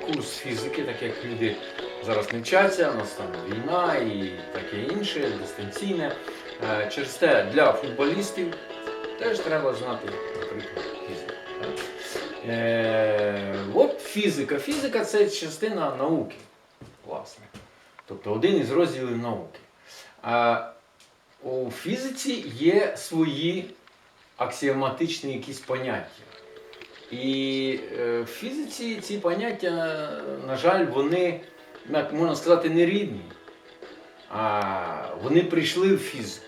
курс фізики, так як люди зараз не вчаться, у нас там війна і таке інше, дистанційне. Е, Через те для футболістів теж треба знати, наприклад, фізику. Е, От фізика. Фізика це частина науки, власне. Тобто один із розділів науки. А у фізиці є свої аксіоматичні якісь поняття. І е, в фізиці ці поняття, на жаль, вони, як можна сказати, не рідні, а вони прийшли в фізику.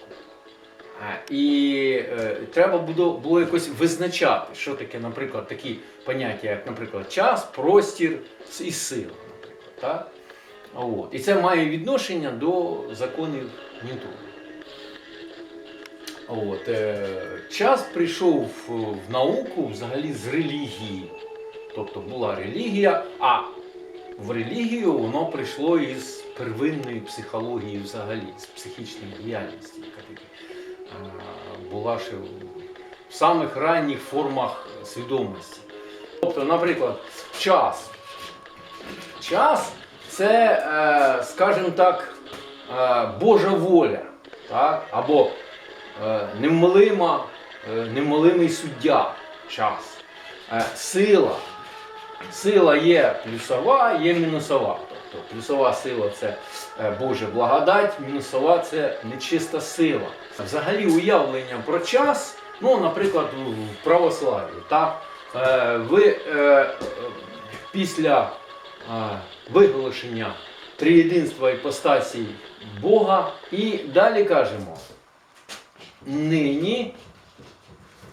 І е, треба було, якось визначати, що таке, наприклад, такі поняття, як, наприклад, час, простір і сила. Наприклад, так? От. І це має відношення до законів Ньютона. От, е, час прийшов в науку взагалі з релігії. Тобто була релігія, а в релігію воно прийшло із первинної психології взагалі, з психічної діяльності, яка таки, е, була ще в самих ранніх формах свідомості. Тобто, наприклад, час. Час це, е, скажімо так, е, Божа воля, так? або е, невмолима, е, суддя час. Е, Сила. Сила є плюсова, є мінусова. Тобто плюсова сила це Божа благодать, мінусова це нечиста сила. Взагалі уявлення про час, ну, наприклад, в православ'ї, так? Ви після виголошення триєдинства іпостасі Бога і далі кажемо нині,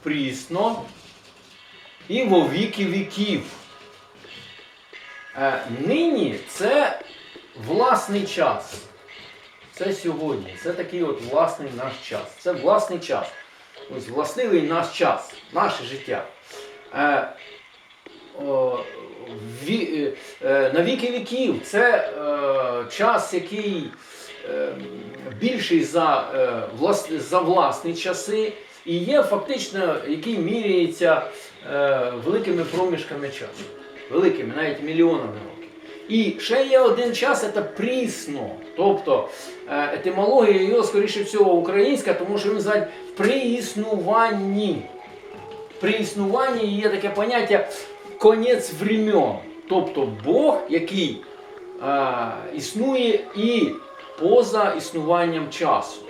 прісно і во віки віків. Е, нині це власний час. Це сьогодні. Це такий от власний наш час. Це власний час. Ось властивий наш час, наше життя. Е, о, е, на віки віків це е, час, який більший за, е, влас, за власні часи, і є фактично, який міряється е, великими проміжками часу. Великими, навіть мільйонами років. І ще є один час, це прісно. Тобто е, етимологія його, скоріше всього, українська, тому що він звать при існуванні. При існуванні є таке поняття конець времен. Тобто Бог, який існує і поза існуванням часу.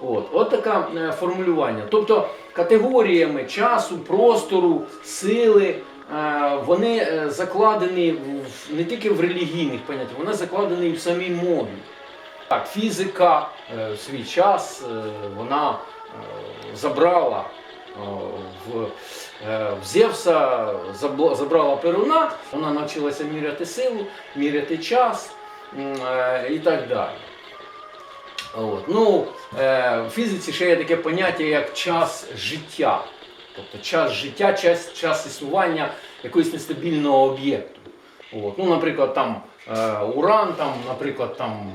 От, от таке формулювання. Тобто категоріями часу, простору, сили, е, вони е, закладені не тільки в релігійних поняттях, вони закладені і в самій мові. Так, фізика е, в свій час вона забрала в Зевса, забла- забрала перуна, вона навчилася міряти силу, міряти час е, і так далі. От. Ну, е, в фізиці ще є таке поняття, як час життя. Тобто час життя, час, час існування якогось нестабільного об'єкту. От. Ну, наприклад, там е, уран, там, наприклад, там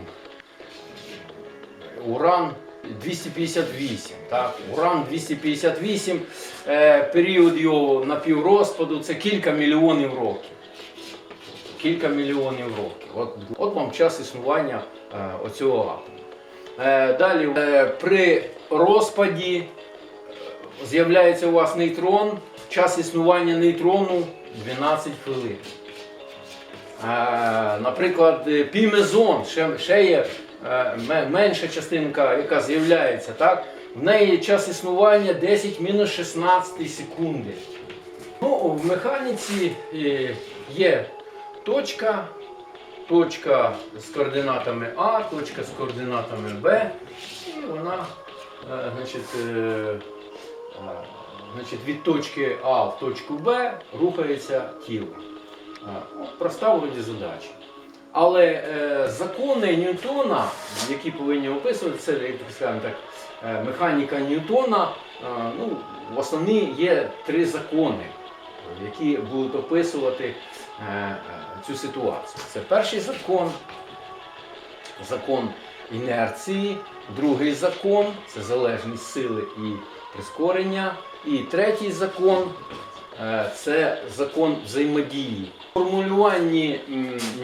уран 258. Так? Уран 258, е, період його напіврозпаду це кілька мільйонів років. Кілька мільйонів років. От, от вам час існування е, оцього атому. Е, далі, е, при розпаді е, з'являється у вас нейтрон, час існування нейтрону 12 хвилин. Е, наприклад, пімезон, ще, ще є менша частинка, яка з'являється, так? в неї час існування 10 мінус 16 секунди. Ну, в механіці е, є точка, точка з координатами А, точка з координатами Б, і вона е, значить, е, е, значить, від точки А в точку Б рухається тіло. Е, ну, Проста вроді задача. Але е, закони Ньютона, які повинні описувати, це, як так так, е, механіка Ньютона, е, ну, в основні є три закони, які будуть описувати е, е, цю ситуацію. Це перший закон, закон інерції, другий закон це залежність сили і прискорення, і третій закон це закон взаємодії. В формулюванні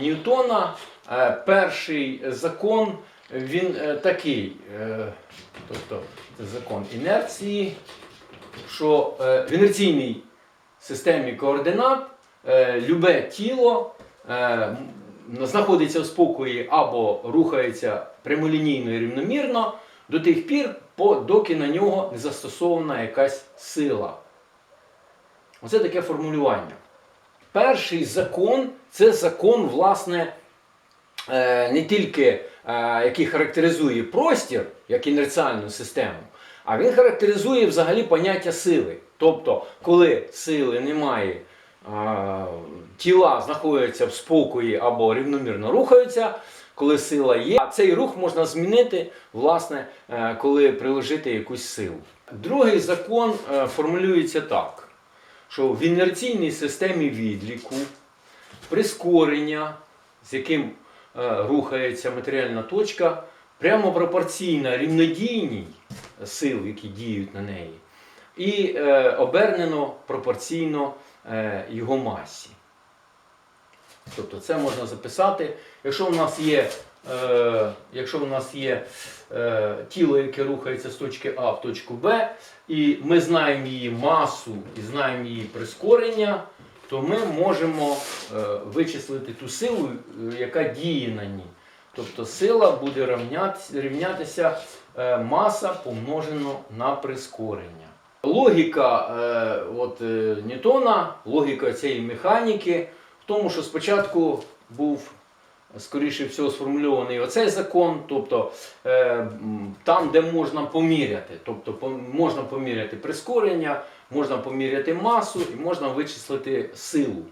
Ньютона е, перший закон він е, такий, е, тобто це закон інерції, що е, в інерційній системі координат е, любе тіло е, знаходиться в спокої або рухається прямолінійно і рівномірно до тих пір, доки на нього не застосована якась сила. Оце таке формулювання. Перший закон це закон, власне, е, не тільки е, який характеризує простір як інерціальну систему, а він характеризує взагалі поняття сили. Тобто, коли сили немає, е, тіла знаходяться в спокої або рівномірно рухаються, коли сила є, а цей рух можна змінити, власне, коли приложити якусь силу. Другий закон формулюється так, що в інерційній системі відліку прискорення, з яким е, рухається матеріальна точка, прямо пропорційна рівнодійній сил, які діють на неї, і е, обернено пропорційно е, його масі. Тобто це можна записати. Якщо у нас є, е, якщо у нас є е, тіло, яке рухається з точки А в точку Б, і ми знаємо її масу і знаємо її прискорення, то ми можемо е, вичислити ту силу, е, яка діє на ній. Тобто сила буде рівнятися, е, маса помножено на прискорення. Логіка е, от, е, Ньютона, логіка цієї механіки в тому, що спочатку був скоріше всього сформульований оцей закон, тобто е, там, де можна поміряти, тобто можна поміряти прискорення, можна поміряти масу і можна вичислити силу.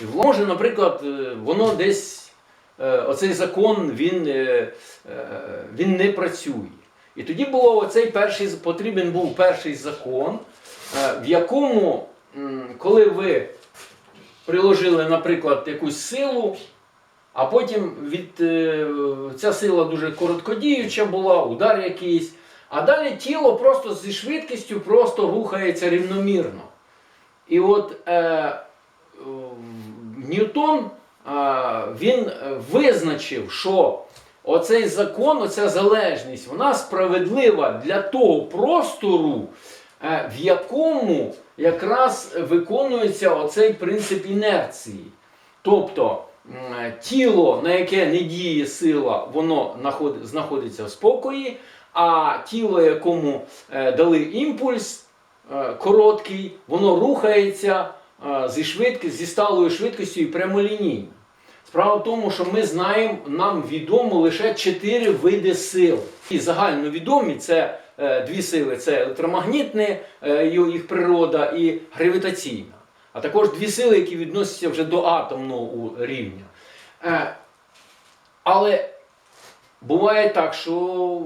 І може, наприклад, е, воно десь, е, оцей закон, він, він не працює. І тоді було оцей перший, потрібен був перший закон, в якому, коли ви приложили, наприклад, якусь силу, а потім від, е, ця сила дуже короткодіюча була, удар якийсь, а далі тіло просто зі швидкістю просто рухається рівномірно. І от е, Ньютон е, він визначив, що оцей закон, оця залежність, вона справедлива для того простору, е, в якому якраз виконується оцей принцип інерції. Тобто тіло, на яке не діє сила, воно знаходиться в спокої, а тіло, якому е, дали імпульс е, короткий, воно рухається е, зі, швидкі, зі сталою швидкістю і прямолінійно. Справа в тому, що ми знаємо, нам відомо лише чотири види сил. І загальновідомі це е, дві сили: це електромагнітне, е, їх природа і гравітаційна. А також дві сили, які відносяться вже до атомного рівня. Е, але буває так, що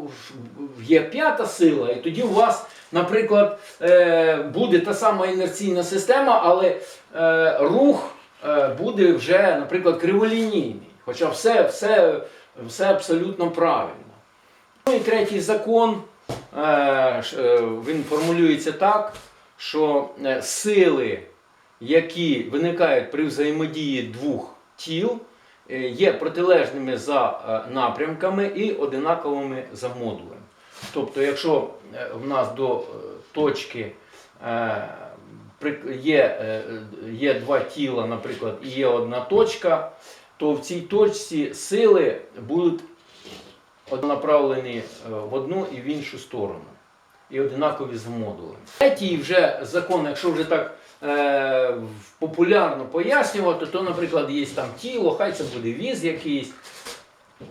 є п'ята сила, і тоді у вас, наприклад, е, буде та сама інерційна система, але е, рух буде вже, наприклад, криволінійний. Хоча все, все, все абсолютно правильно. Ну і третій закон, він формулюється так, що сили, які виникають при взаємодії двох тіл, е, є протилежними за е, напрямками і одинаковими за модулем. Тобто, якщо е, в нас до точки є, є два тіла, наприклад, і є одна точка, то в цій точці сили будуть однонаправлені е, в одну і в іншу сторону. І одинакові за модулем. Третій вже закон, якщо вже так е, популярно пояснювати, то, наприклад, є там тіло, хай це буде віз якийсь.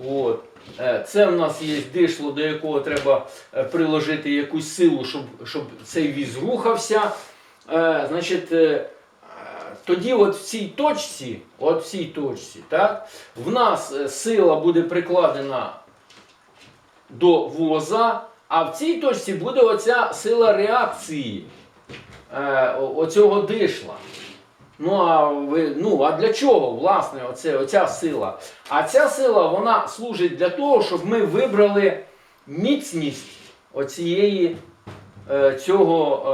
От. Е, Це в нас є дишло, до якого треба е, приложити якусь силу, щоб, щоб цей віз рухався. Е, Значить, е, тоді от в цій точці, от в цій точці, так, в нас е, сила буде прикладена до воза, а в цій точці буде оця сила реакції е, оцього дишла. Ну а, ви, ну, а для чого, власне, оце, оця сила? А ця сила вона служить для того, щоб ми вибрали міцність оцієї е, цього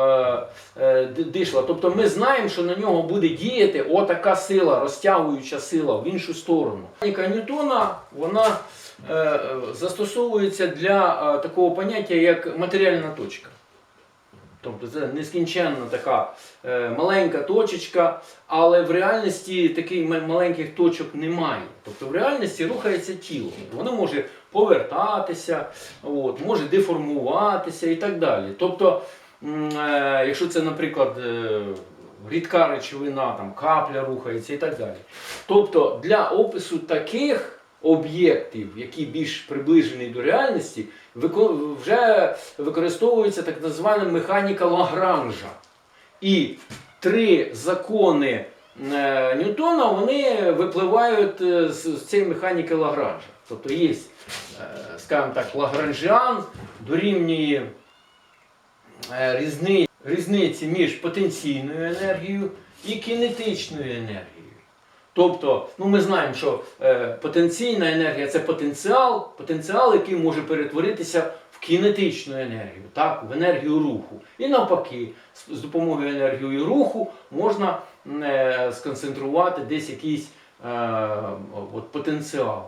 е, е, дишла. Тобто ми знаємо, що на нього буде діяти отака сила, розтягуюча сила в іншу сторону. Ньютона вона застосовується для е, такого поняття, як матеріальна точка. Тобто це нескінченна така е, маленька точечка, але в реальності таких маленьких точок немає. Тобто в реальності рухається тіло. Воно може повертатися, от, може деформуватися і так далі. Тобто, е, якщо це, наприклад, е, рідка речовина, там, капля рухається і так далі. Тобто для опису таких об'єктів, які більш приближені до реальності, вже використовується так звана механіка Лагранжа. І три закони е, Ньютона вони випливають е, з, цієї механіки Лагранжа. Тобто є, е, скажімо так, Лагранжіан дорівнює різниці між потенційною енергією і кінетичною енергією. Тобто, ну ми знаємо, що е, потенційна енергія це потенціал, потенціал, який може перетворитися в кінетичну енергію, так, в енергію руху. І навпаки, з, з допомогою енергії руху можна е, сконцентрувати десь якийсь е, от, потенціал.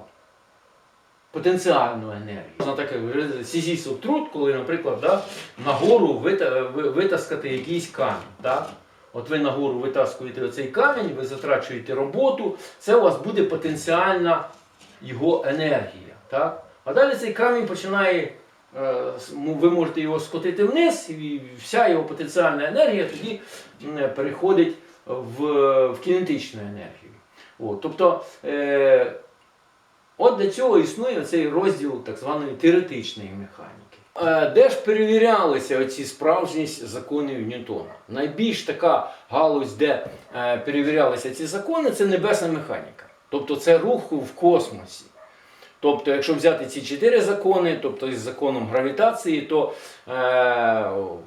Потенціальну енергію. Можна таке сізісов труд, коли, наприклад, да, нагору вита, витаскати якийсь камінь. Так? От ви нагору витаскуєте оцей камінь, ви затрачуєте роботу, це у вас буде потенціальна його енергія. Так? А далі цей камінь починає, е, ви можете його скотити вниз, і вся його потенціальна енергія тоді переходить в, в кінетичну енергію. От, тобто, е, от для цього існує цей розділ так званої теоретичної механіки. Е, Де ж перевірялися оці справжність законів Ньютона? Найбільш така галузь, де е, перевірялися ці закони, це небесна механіка. Тобто це рух в космосі. Тобто, якщо взяти ці чотири закони, тобто із законом гравітації, то е,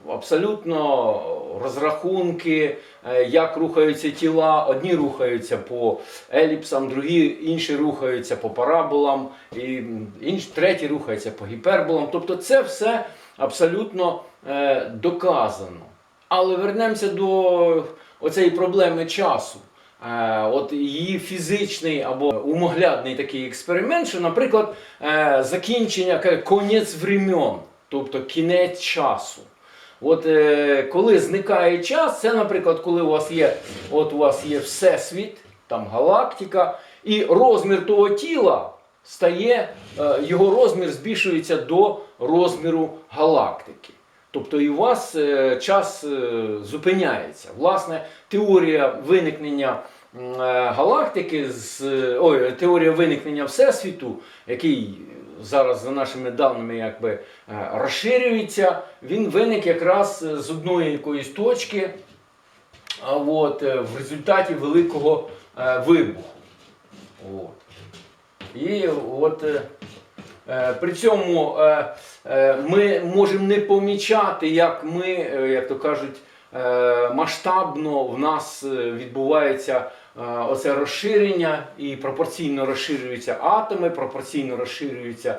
абсолютно розрахунки, е, як рухаються тіла, одні рухаються по еліпсам, другі інші рухаються по параболам, і інші, треті рухаються по гіперболам. Тобто це все абсолютно е, доказано. Але вернемося до оцеї проблеми часу. Е, От її фізичний або умоглядний такий експеримент, що, наприклад, е, закінчення конець времен, тобто кінець часу. От е, коли зникає час, це, наприклад, коли у вас є, от у вас є всесвіт, там галактика, і розмір того тіла стає, його розмір збільшується до розміру галактики. Тобто і у вас е, час е, зупиняється. Власне, теорія виникнення е, галактики, ой, теорія виникнення Всесвіту, який зараз за нашими даними якби розширюється, він виник якраз з одної якоїсь точки, от, в результаті великого вибуху. От. І от при цьому е, е, ми можемо не помічати, як ми, е, як то кажуть, е, масштабно в нас е, відбувається е, оце розширення і пропорційно розширюються атоми, пропорційно розширюються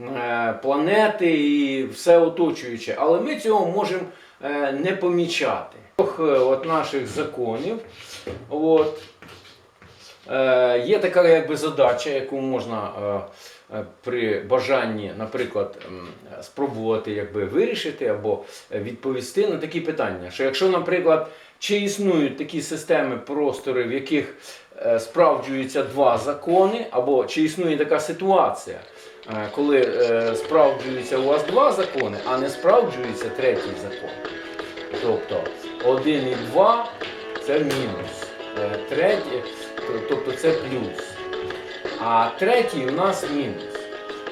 е, планети і все оточуюче. Але ми цього можемо е, не помічати. Е, От наших законів. От, Е, Є така якби задача, яку можна е, е, при бажанні, наприклад, спробувати якби вирішити або е, відповісти на такі питання. Що якщо, наприклад, чи існують такі системи простори, в яких е, справджуються два закони, або чи існує така ситуація, е, коли е, справджуються у вас два закони, а не справджується третій закон. Тобто 1 і 2 це мінус. Е, Третє, тобто це плюс. А третій у нас мінус.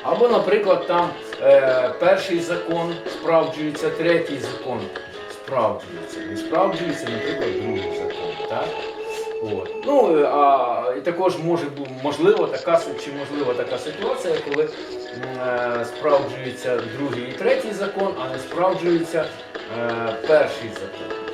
Або, наприклад, там е, перший закон справджується, третій закон справджується. Не справджується, наприклад, другий закон. Так? От. Ну, е, а, і також може можливо така чи можлива така ситуація, коли е, справджується другий і третій закон, а не справджується е, перший закон.